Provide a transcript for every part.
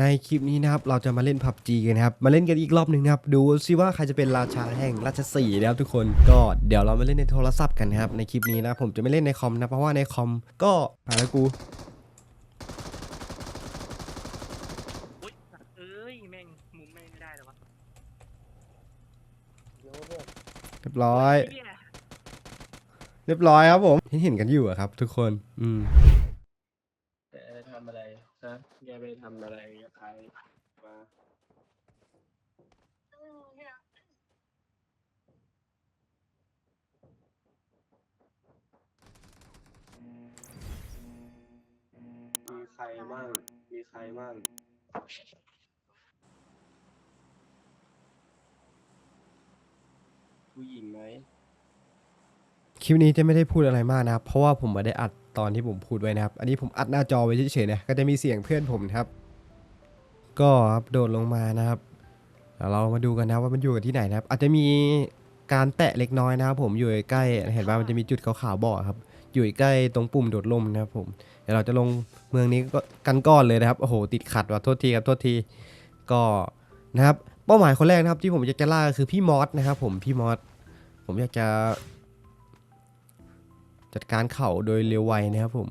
ในคลิปนี้นะครับเราจะมาเล่น PUBG กันนะครับมาเล่นกันอีกรอบหนึ่งนะครับดูซิว่าใครจะเป็นราชาแห่งราชสีห์นะครับทุกคนก็เดี๋ยวเรามาเล่นในโทรศัพท์กันนะครับในคลิปนี้นะผมจะไม่เล่นในคอมนะเพราะว่าในคอมก็หาแล้วกูอุ้ยเอ้ยแม่งมุมแม่งไม่ได้เลยวะเรียบร้อยเหี้ยเรียบร้อยครับผมเห็นเห็นกันอยู่อะครับ ทุกคนอืม แกไปทำอะไรฮะแก ไปทำอะไรกับใครมามีใครบ้างมีใครบ้างผู้หญิงไหม คลิปนี้จะไม่ได้พูดอะไรมากนะครับเพราะว่าผมไม่ได้อัด ตอนที่ผมพูดไว้นะครับ อันนี้ผมอัดหน้าจอไว้เฉยๆนะก็จะมีเสียงเพื่อนผมนะครับ ก็ครับโดดลงมานะครับเดี๋ยวเรามาดูกันนะว่ามันอยู่กันที่ไหนนะครับ อาจจะมีการแตะเล็กน้อยนะครับ ผมอยู่ใกล้เห็นว่ามันจะมีจุดขาวๆบ่อครับ อยู่ใกล้ตรงปุ่มโดดล่มนะครับ ผมเดี๋ยวเราจะลงเมืองนี้ก็กันก้อนเลยนะครับโอ้โหติดขัดว่ะโทษทีครับโทษทีก็นะครับ เป้าหมายคนแรกนะครับที่ผมอยากจะล่าคือพี่มอสนะครับ ผมพี่มอสผมอยากจะ จัดการเข่าโดยเร็วไวนะครับผม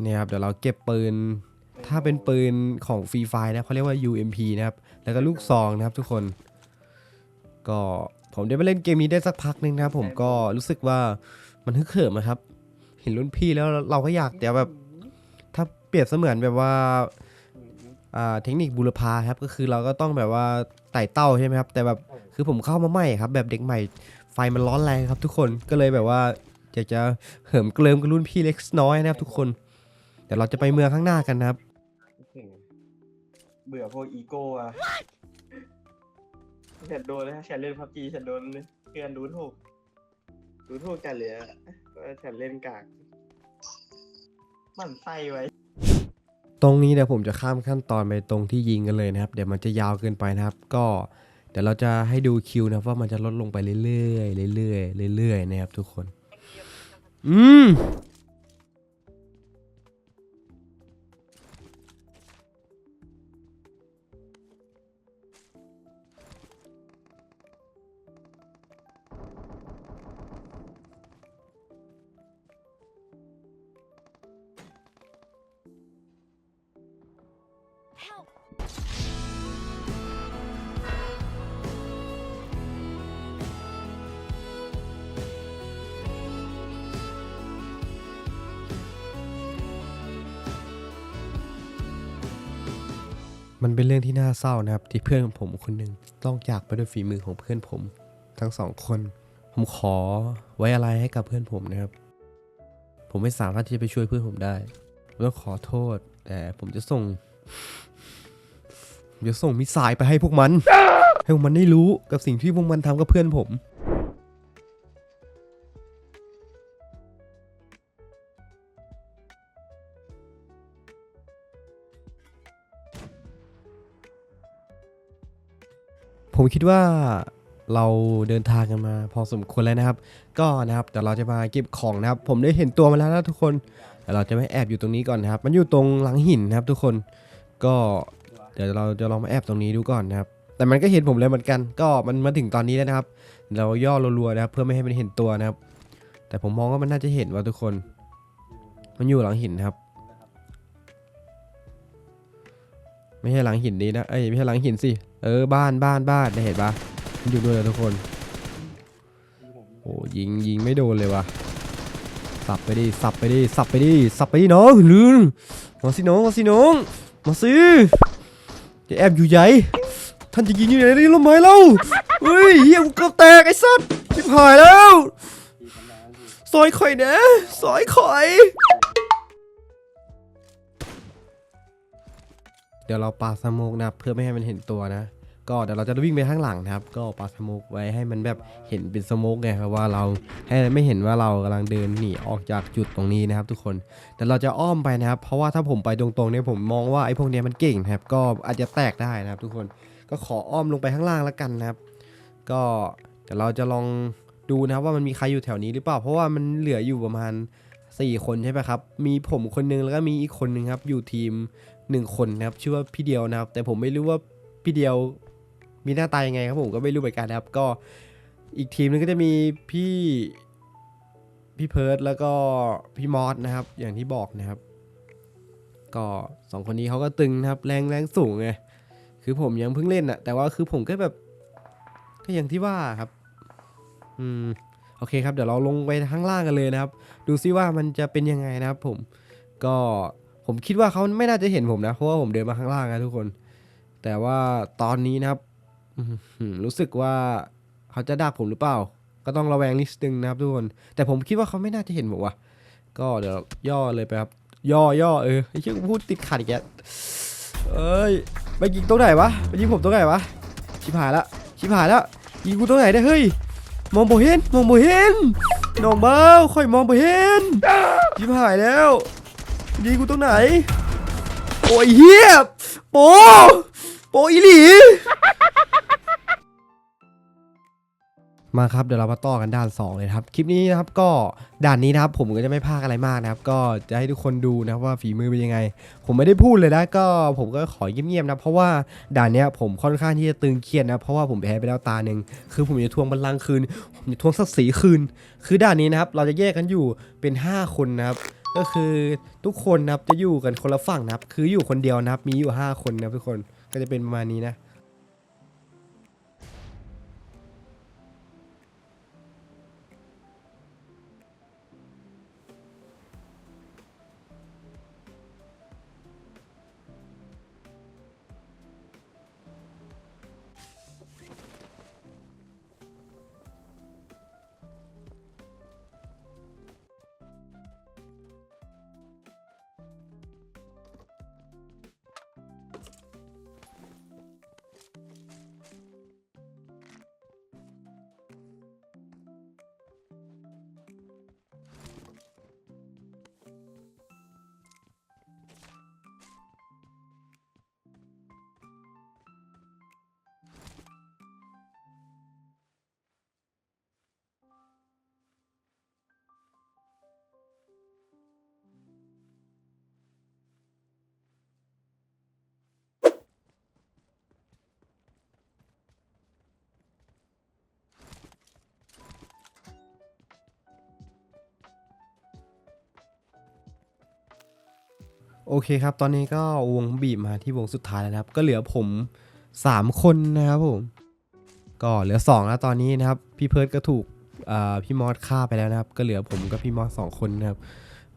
เนี่ยครับเดี๋ยวเราเก็บปืน ถ้าเป็นปืนของฟรีไฟนะเขาเรียกว่า UMP นะครับแล้วก็ลูกซองนะครับทุกคน ก็ผมได้มาเล่นเกมนี้ได้สักพักหนึงนะครับผมก็รู้สึกว่ามันฮึกเหิมอะครับ เห็นรุ่นพี่แล้วเราก็อยากแต่แบบถ้าเปรียบเสมือนแบบว่าอ่าเทคนิคบูรพาครับก็คือเราก็ต้องแบบว่าไต่เต้าใช่ไหมครับ แต่แบบคือผมเข้ามาใหม่ครับ แบบเด็กใหม่ ไฟมันร้อนแรงครับทุกคนก็เลยแบบว่าอยากจะเหิมเกลิมกับรุ่นพี่เล็กน้อยนะครับทุกคนเดี๋ยวเราจะไปเมืองข้างหน้ากันนะครับเบื่อพวกอีโก้อะฉันโดนเลยฉันเล่นพับจีฉันโดนเพื่อนดูถูกดูถูกกันเลยอะว่าฉันเล่นกากหมันไส้ไว้ ตรงนี้เดี๋ยวผมจะข้ามขั้นตอนไปตรงที่ยิงกันเลยนะครับ เดี๋ยวมันจะยาวเกินไปนะครับ ก็ แต่เราจะให้ดูคิวนะว่ามันจะลดลงไปเรื่อยๆเรื่อยๆเรื่อยๆนะครับทุกคน อืม มันเป็นเรื่องที่น่าเศร้านะครับ ที่เพื่อนของผมคนหนึ่งต้องจากไปด้วยฝีมือของเพื่อนผม ทั้งสองคน ผมขอไว้อะไรให้กับเพื่อนผมนะครับ ผมไม่สามารถที่จะไปช่วยเพื่อนผมได้ผมต้องขอโทษ แต่ผมจะส่งผมจะส่งมิสไซล์ไปให้พวกมัน ให้พวกมันได้รู้กับสิ่งที่พวกมันทำกับเพื่อนผม ผมคิดว่าเราเดินทางกันมาพอสมควรแล้วนะครับ ก็นะครับเดี๋ยวเราจะมาเก็บของนะครับ ผมได้เห็นตัวมันแล้วนะทุกคนแต่เราจะไม่แอบอยู่ตรงนี้ก่อนนะครับ มันอยู่ตรงหลังหินนะครับ ทุกคนก็เดี๋ยวเราจะลองมาแอบตรงนี้ดูก่อนนะครับ แต่มันก็เห็นผมแล้วเหมือนกัน ก็มันมาถึงตอนนี้แล้วนะครับ เราย่อรัวๆนะครับ เพื่อไม่ให้มันเห็นตัวนะครับ แต่ผมมองว่ามันน่าจะเห็นว่าทุกคน มันอยู่หลังหินนะครับ ไม่ใช่หลังหินนี้นะ เอ้ยไม่ใช่หลังหินสิ เออบ้านบ้านบ้านได้เห็นปะมันอยู่ด้วยนะทุกคน โอ้ยิงยิงไม่โดนเลยวะสับไปดิสับไปดิสับไปดิสับไปดิน้องลืมมาสิน้องมาสิน้องมาสิจะแอบอยู่ใหญ่ท่านจะยิงอยู่ไหนนี่ลมไม้เล่าเฮ้ยเฮียกูเกือบแตกไอ้สัตว์ชิบหายแล้วซอยข่อยนะซอยข่อย เดี๋ยวเราปาสโมกนะเพื่อไม่ให้มันเห็นตัวนะ ก็เดี๋ยวเราจะวิ่งไปข้างหลังนะครับ ก็ปาสโมกไว้ให้มันแบบเห็นเป็นสโมกไงครับว่าเราให้ไม่เห็นว่าเรากำลังเดินหนีออกจากจุดตรงนี้นะครับ ทุกคนแต่เราจะอ้อมไปนะครับ เพราะว่าถ้าผมไปตรงๆเนี่ยผมมองว่าไอ้พวกเนี้ยมันเก่งนะครับ ก็อาจจะแตกได้นะครับ ทุกคนก็ขออ้อมลงไปข้างล่างแล้วกันนะครับ ก็เดี๋ยวเราจะลองดูนะครับว่ามันมีใครอยู่แถวนี้หรือเปล่า เพราะว่ามันเหลืออยู่ประมาณสี่คนใช่ไหมครับ มีผมคนนึงแล้วก็มีอีกคนนึงครับอยู่ทีม หนึ่งคนนะครับชื่อว่าพี่เดียวนะครับ แต่ผมไม่รู้ว่าพี่เดียวมีหน้าตายังไงครับผมก็ไม่รู้เหมือนกันนะครับ ก็อีกทีมนึงก็จะมีพี่พี่เพิร์ดแล้วก็พี่มอสนะครับ อย่างที่บอกนะครับ ก็สองคนนี้เขาก็ตึงนะครับ แรงแรงสูงไงคือผมยังเพิ่งเล่นอะแต่ว่าคือผมก็แบบ ก็อย่างที่ว่าครับ อืมโอเคครับ เดี๋ยวเราลงไปข้างล่างกันเลยนะครับ ดูซิว่ามันจะเป็นยังไงนะครับผมก็ ผมคิดว่าเขาไม่น่าจะเห็นผมนะ เพราะว่าผมเดินมาข้างล่างนะทุกคน แต่ว่าตอนนี้นะครับรู้สึกว่าเขาจะดักผมหรือเปล่า ก็ต้องระแวงนิดนึงนะครับทุกคน แต่ผมคิดว่าเขาไม่น่าจะเห็นผมว่ะ ก็เดี๋ยวย่อเลยไปครับ ย่อย่อเออไอ้เชี่ยกูพูดติดขัดอีกแล้วเอ้ยไปยิงตรงไหนวะไปยิงผมตรงไหนวะ ชิบหายละ ชิบหายแล้วยิงกูตรงไหนได้เฮ้ย มองบ่เห็น มองบ่เห็นน้องเบ้าค่อยมองบ่เห็นชิบหายแล้ว ยิงกูตรงไหน โอ้ยเฮียโปโปอีหลีมาครับเดี๋ยวเรามาต่อกันด่าน2เลยครับคลิปนี้นะครับก็ด่านนี้นะครับผมก็จะไม่พากอะไรมากนะครับ ก็จะให้ทุกคนดูนะครับว่าฝีมือเป็นยังไง ผมไม่ได้พูดเลยนะก็ผมก็ขอเงียบๆนะเพราะว่าด่านเนี้ยผมค่อนข้างที่จะตึงเครียดนะเพราะว่าผมแพ้ไปแล้วตาหนึ่งคือผมจะทวงบัลลังก์คืนผมจะทวงศักดิ์ศรีคืน คือด่านนี้นะครับเราจะแยกกันอยู่เป็น 5 คนนะครับ ก็คือทุกคนนะครับจะอยู่กันคนละฝั่งนะครับ คืออยู่คนเดียวนะครับ มีอยู่ 5 คนนะครับทุกคนก็จะเป็นประมาณนี้นะ โอเคครับ ตอนนี้ก็วงบีบมาที่วงสุดท้ายแล้วนะครับ ก็เหลือผม 3 คนนะครับผม ก็เหลือ2แล้วตอนนี้นะครับ พี่เพิร์ดก็ถูกพี่มอสฆ่าไปแล้วนะครับ ก็เหลือผมกับพี่มอสสองคนนะครับ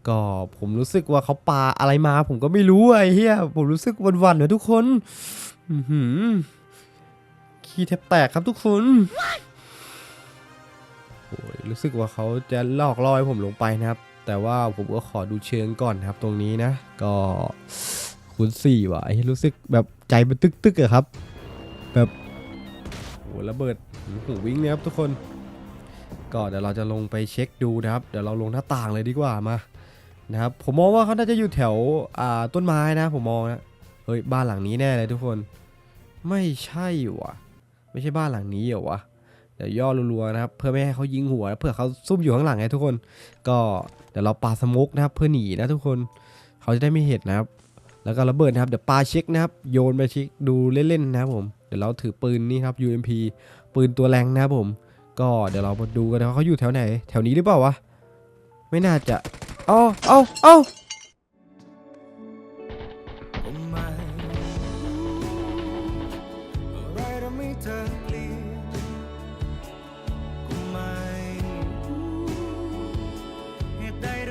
ก็ผมรู้สึกว่าเขาปาอะไรมา ผมก็ไม่รู้ไอ้เหี้ย ผมรู้สึกวันๆนะทุกคนหือขี้แทบแตกครับทุกคนโอ้ยรู้สึกว่าเขาจะลอกล่อให้ผมลงไปนะครับ แต่ว่าผมก็ขอดูเชิงก่อนครับตรงนี้นะ ก็คูณสี่ว่ะไอ้เหี้ยรู้สึกแบบใจมันตึกๆอะครับ แบบโอ้ระเบิดหูวิ่งเนี่ยครับทุกคน ก็เดี๋ยวเราจะลงไปเช็คดูนะครับ เดี๋ยวเราลงหน้าต่างเลยดีกว่ามานะครับผมมองว่าเขาน่าจะอยู่แถวอ่าต้นไม้นะ ผมมองนะเฮ้ยบ้านหลังนี้แน่เลยทุกคน ไม่ใช่ว่ะ ไม่ใช่บ้านหลังนี้เหรอวะ เดี๋ยวย่อรัวๆนะครับ เพื่อไม่ให้เขายิงหัวเพื่อเขาซุ่มอยู่ข้างหลังไงทุกคน ก็เดี๋ยวเราปาสโมกนะครับ เพื่อหนีนะทุกคนเขาจะได้ไม่เห็นนะครับ แล้วก็ระเบิดนะครับเดี๋ยวปาเช็คนะครับ โยนไปเช็คดูเล่นๆนะครับผมเดี๋ยวเราถือปืนนี่ครับ UMP ปืนตัวแรงนะครับผม ก็เดี๋ยวเรามาดูกันนะว่าเขาอยู่แถวไหน แถวนี้หรือเปล่าวะไม่น่าจะเอาเอาเอา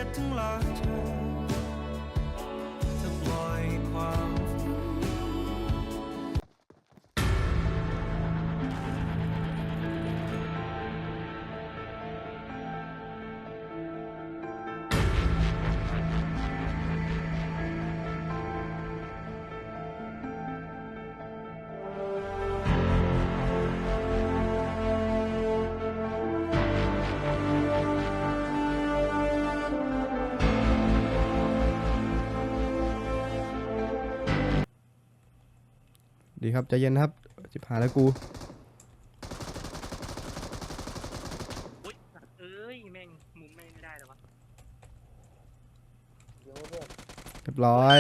ตุใดเธอถึงลาเธอีครับใจเย็นครับจิบหายแล้วกูเรียบร้อย